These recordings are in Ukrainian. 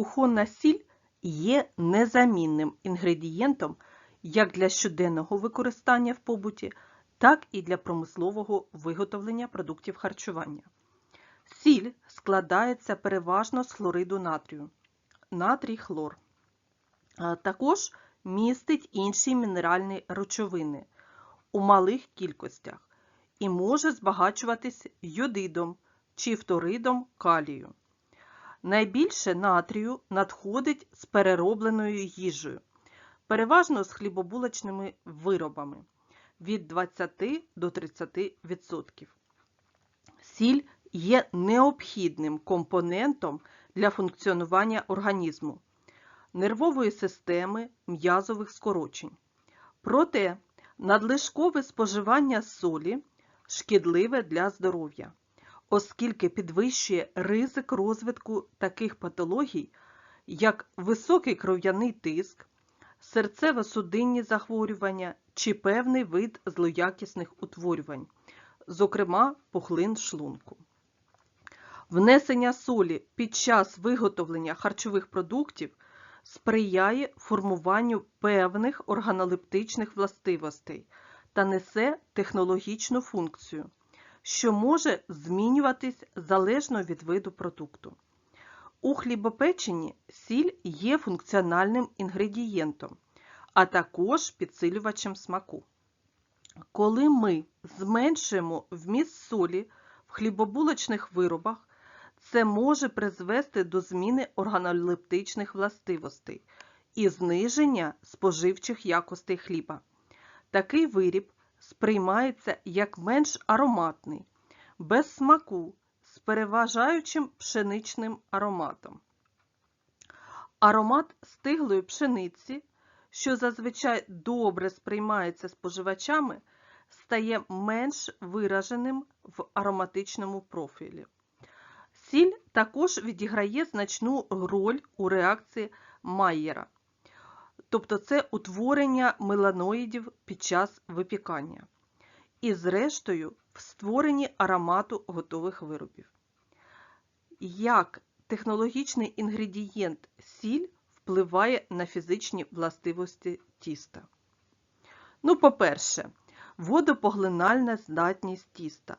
Кухонна сіль є незамінним інгредієнтом як для щоденного використання в побуті, так і для промислового виготовлення продуктів харчування. Сіль складається переважно з хлориду натрію, натрій хлор. Також містить інші мінеральні речовини у малих кількостях і може збагачуватись йодидом чи фторидом калію. Найбільше натрію надходить з переробленою їжею, переважно з хлібобулочними виробами від 20 до 30%. Сіль є необхідним компонентом для функціонування організму, нервової системи, м'язових скорочень. Проте надлишкове споживання солі шкідливе для здоров'я, оскільки підвищує ризик розвитку таких патологій, як високий кров'яний тиск, серцево-судинні захворювання чи певний вид злоякісних утворювань, зокрема пухлин шлунку. Внесення солі під час виготовлення харчових продуктів сприяє формуванню певних органолептичних властивостей та несе технологічну функцію, що може змінюватись залежно від виду продукту. У хлібопеченні сіль є функціональним інгредієнтом, а також підсилювачем смаку. Коли ми зменшуємо вміст солі в хлібобулочних виробах, це може призвести до зміни органолептичних властивостей і зниження споживчих якостей хліба. Такий виріб сприймається як менш ароматний, без смаку, з переважаючим пшеничним ароматом. Аромат стиглої пшениці, що зазвичай добре сприймається споживачами, стає менш вираженим в ароматичному профілі. Сіль також відіграє значну роль у реакції Майєра, тобто це утворення меланоїдів під час випікання. І, зрештою, в створенні аромату готових виробів. Як технологічний інгредієнт сіль впливає на фізичні властивості тіста? Ну, по-перше, водопоглинальна здатність тіста.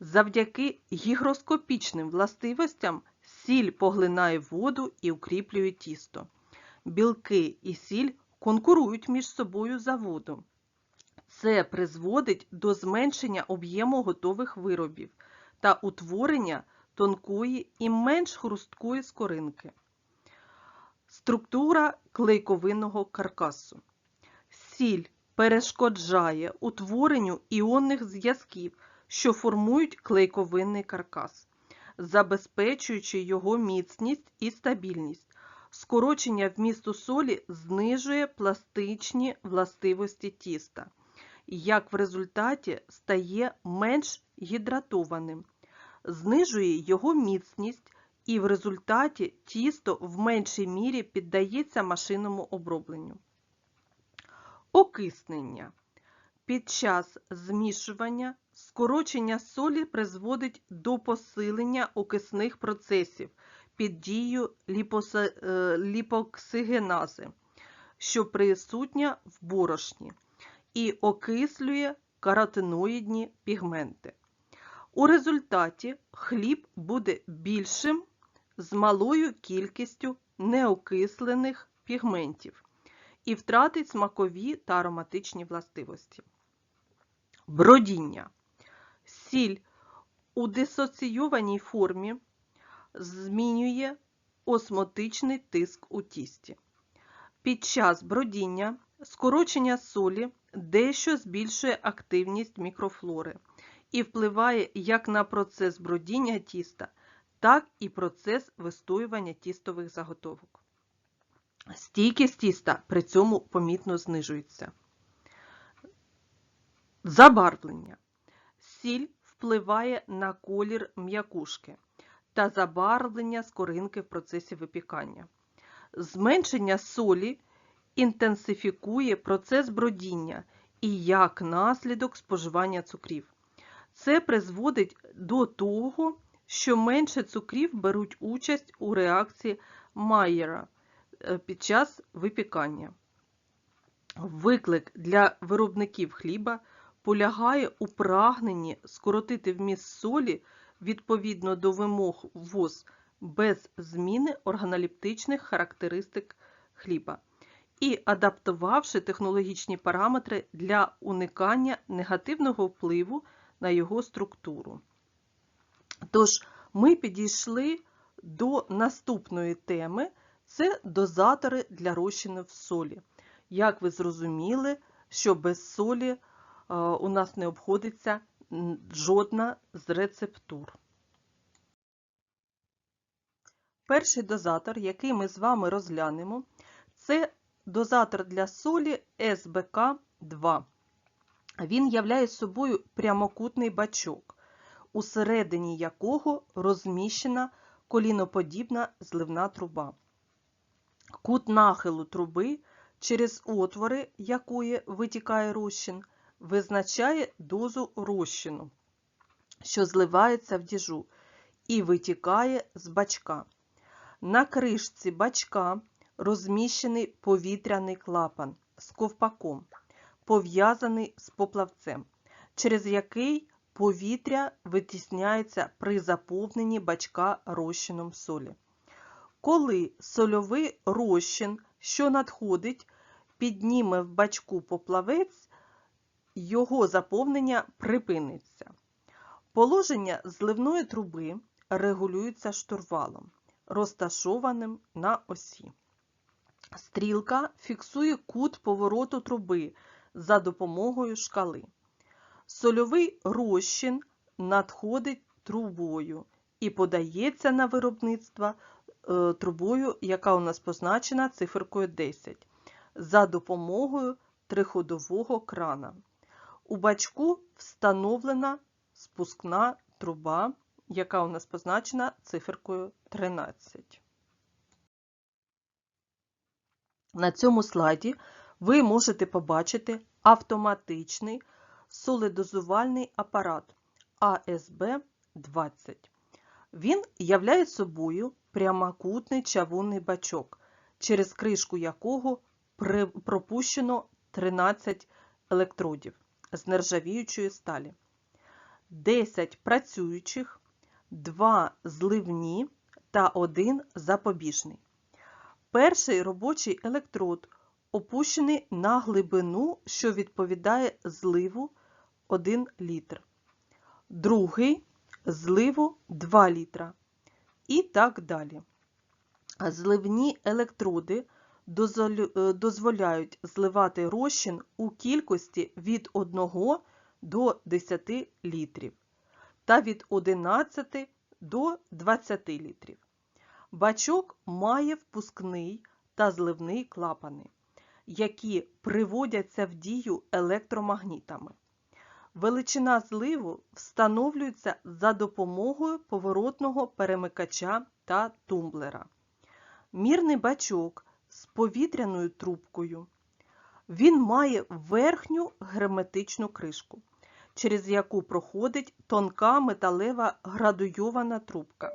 Завдяки гігроскопічним властивостям сіль поглинає воду і укріплює тісто. Білки і сіль конкурують між собою за воду. Це призводить до зменшення об'єму готових виробів та утворення тонкої і менш хрусткої скоринки. Структура клейковинного каркасу. Сіль перешкоджає утворенню іонних зв'язків що формують клейковинний каркас, забезпечуючи його міцність і стабільність. Скорочення вмісту солі знижує пластичні властивості тіста, як в результаті стає менш гідратованим, знижує його міцність і в результаті тісто в меншій мірі піддається машинному обробленню. Окиснення. Під час змішування скорочення солі призводить до посилення окисних процесів під дією ліпоксигенази, що присутня в борошні, і окислює каротиноїдні пігменти. У результаті хліб буде більшим з малою кількістю неокислених пігментів і втратить смакові та ароматичні властивості. Бродіння. Сіль у дисоційованій формі змінює осмотичний тиск у тісті. Під час бродіння скорочення солі дещо збільшує активність мікрофлори і впливає як на процес бродіння тіста, так і процес вистоювання тістових заготовок. Стійкість тіста при цьому помітно знижується. Забарвлення. Сіль впливає на колір м'якушки та забарвлення скоринки в процесі випікання. Зменшення солі інтенсифікує процес бродіння і як наслідок споживання цукрів. Це призводить до того, що менше цукрів беруть участь у реакції Майєра е, під час випікання. Виклик для виробників хліба полягає у прагненні скоротити вміст солі відповідно до вимог ВОЗ без зміни органолептичних характеристик хліба і адаптувавши технологічні параметри для уникання негативного впливу на його структуру. Тож, ми підійшли до наступної теми це дозатори для розчинів солі. Як ви зрозуміли, що без солі е, у нас не обходиться жодна з рецептур. Перший дозатор, який ми з вами розглянемо, це дозатор для солі СБК-2. Він являє собою прямокутний бачок, усередині якого розміщена коліноподібна зливна труба. Кут нахилу труби через отвори, якої витікає розчин, визначає дозу розчину, що зливається в діжу, і витікає з бачка. На кришці бачка розміщений повітряний клапан з ковпаком, пов'язаний з поплавцем, через який повітря витісняється при заповненні бачка розчином солі. Коли сольовий розчин, що надходить, підніме в бачку поплавець, його заповнення припиниться. Положення зливної труби регулюється штурвалом, розташованим на осі. Стрілка фіксує кут повороту труби за допомогою шкали. Сольовий розчин надходить трубою і подається на виробництво е, трубою, яка у нас позначена циферкою 10, за допомогою триходового крана. У бачку встановлена спускна труба, яка у нас позначена циферкою 13. На цьому слайді ви можете побачити автоматичний соледозувальний апарат АСБ-20. Він являє собою прямокутний чавунний бачок, через кришку якого пропущено 13 електродів з нержавіючої сталі, 10 працюючих, 2 зливні та 1 запобіжний. Перший робочий електрод опущений на глибину, що відповідає зливу 1 літр. Другий зливу 2 літра. І так далі. Зливні електроди дозволяють зливати розчин у кількості від 1 до 10 літрів та від 11 до 20 літрів. Бачок має впускний та зливний клапани, які приводяться в дію електромагнітами. Величина зливу встановлюється за допомогою поворотного перемикача та тумблера. Мірний бачок повітряною трубкою. Він має верхню герметичну кришку, через яку проходить тонка металева градуйована трубка.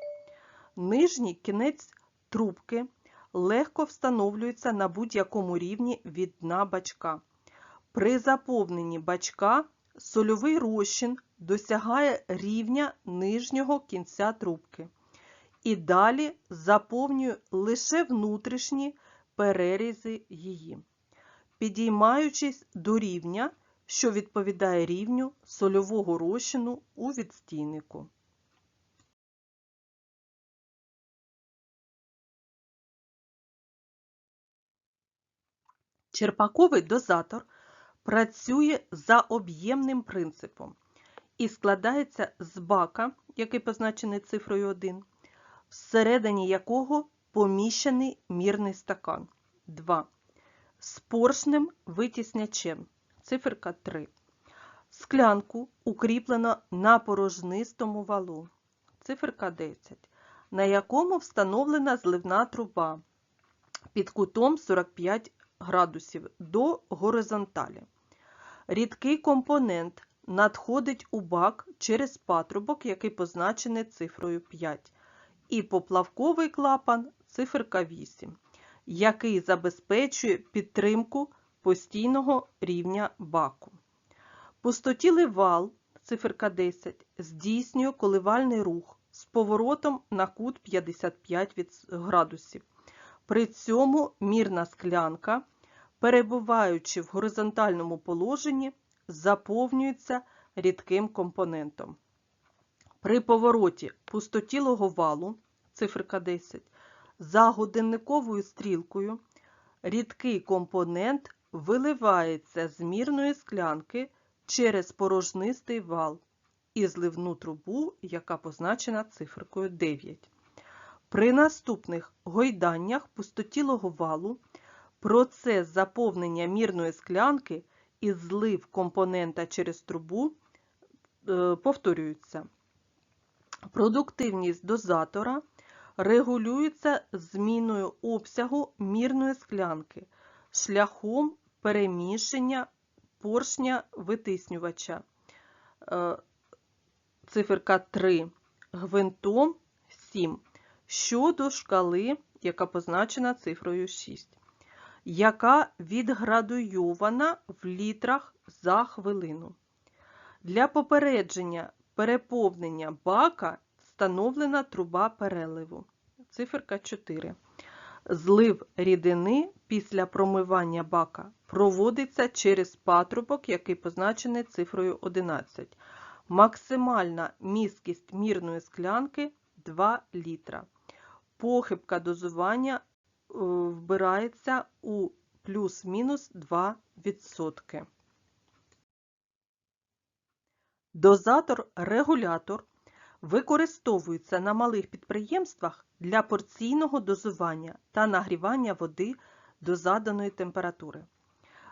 Нижній кінець трубки легко встановлюється на будь-якому рівні від дна бачка. При заповненні бачка сольовий розчин досягає рівня нижнього кінця трубки і далі заповнює лише внутрішні перерізи її, підіймаючись до рівня, що відповідає рівню сольового розчину у відстійнику. Черпаковий дозатор працює за об'ємним принципом і складається з бака, який позначений цифрою 1, всередині якого поміщений мірний стакан 2. З поршнем витіснячем циферка 3. Склянку укріплено на порожнистому валу циферка 10, на якому встановлена зливна труба під кутом 45 градусів до горизонталі. Рідкий компонент надходить у бак через патрубок, який позначений цифрою 5, і поплавковий клапан циферка 8, який забезпечує підтримку постійного рівня баку. Пустотілий вал циферка 10 здійснює коливальний рух з поворотом на кут 55 градусів. При цьому мірна склянка, перебуваючи в горизонтальному положенні, заповнюється рідким компонентом. При повороті пустотілого валу циферка 10 за годинниковою стрілкою рідкий компонент виливається з мірної склянки через порожнистий вал і зливну трубу, яка позначена циферкою 9. При наступних гойданнях пустотілого валу процес заповнення мірної склянки і злив компонента через трубу е, повторюється. Продуктивність дозатора регулюється зміною обсягу мірної склянки шляхом переміщення поршня витиснювача. Е, Циферка 3 гвинтом 7 щодо шкали, яка позначена цифрою 6, яка відградуйована в літрах за хвилину. Для попередження переповнення бака встановлена труба переливу. Циферка 4. Злив рідини після промивання бака проводиться через патрубок, який позначений цифрою 11. Максимальна місткість мірної склянки 2 літра. Похибка дозування е, вбирається у плюс-мінус 2%. Дозатор-регулятор використовується на малих підприємствах для порційного дозування та нагрівання води до заданої температури.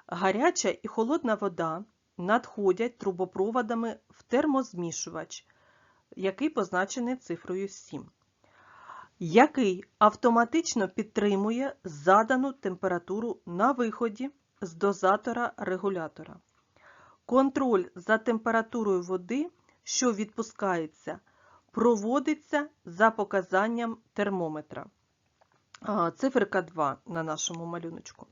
Гаряча і холодна вода надходять трубопроводами в термозмішувач, який позначений цифрою 7, який автоматично підтримує задану температуру на виході з дозатора-регулятора. Контроль за температурою води, що відпускається, проводиться за показанням термометра. Циферка 2 на нашому малюночку.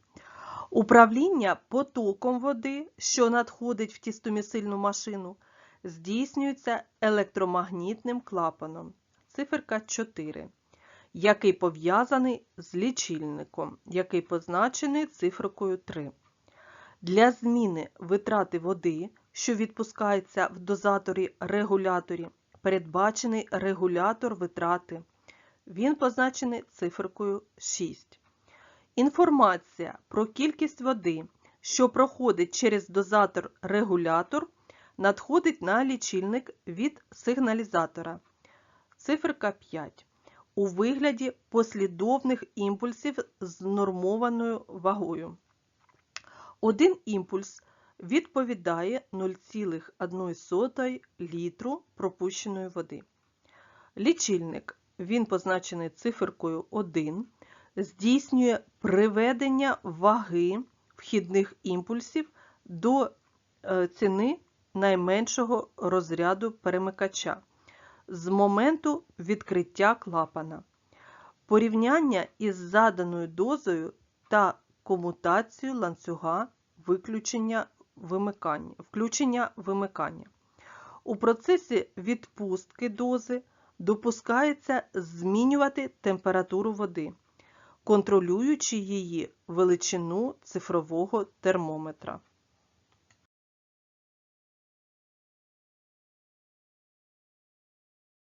Управління потоком води, що надходить в тістомісильну машину, здійснюється електромагнітним клапаном. Циферка 4, який пов'язаний з лічильником, який позначений циферкою 3. Для зміни витрати води, що відпускається в дозаторі-регуляторі, передбачений регулятор витрати. Він позначений циферкою 6. Інформація про кількість води, що проходить через дозатор-регулятор, надходить на лічильник від сигналізатора. Циферка 5. У вигляді послідовних імпульсів з нормованою вагою. Один імпульс відповідає 0,1 літру пропущеної води. Лічильник, він позначений циферкою 1, здійснює приведення ваги вхідних імпульсів до е, ціни найменшого розряду перемикача з моменту відкриття клапана. Порівняння із заданою дозою та комутацію ланцюга виключення вимикання, включення вимикання. У процесі відпустки дози допускається змінювати температуру води, контролюючи її величину цифрового термометра.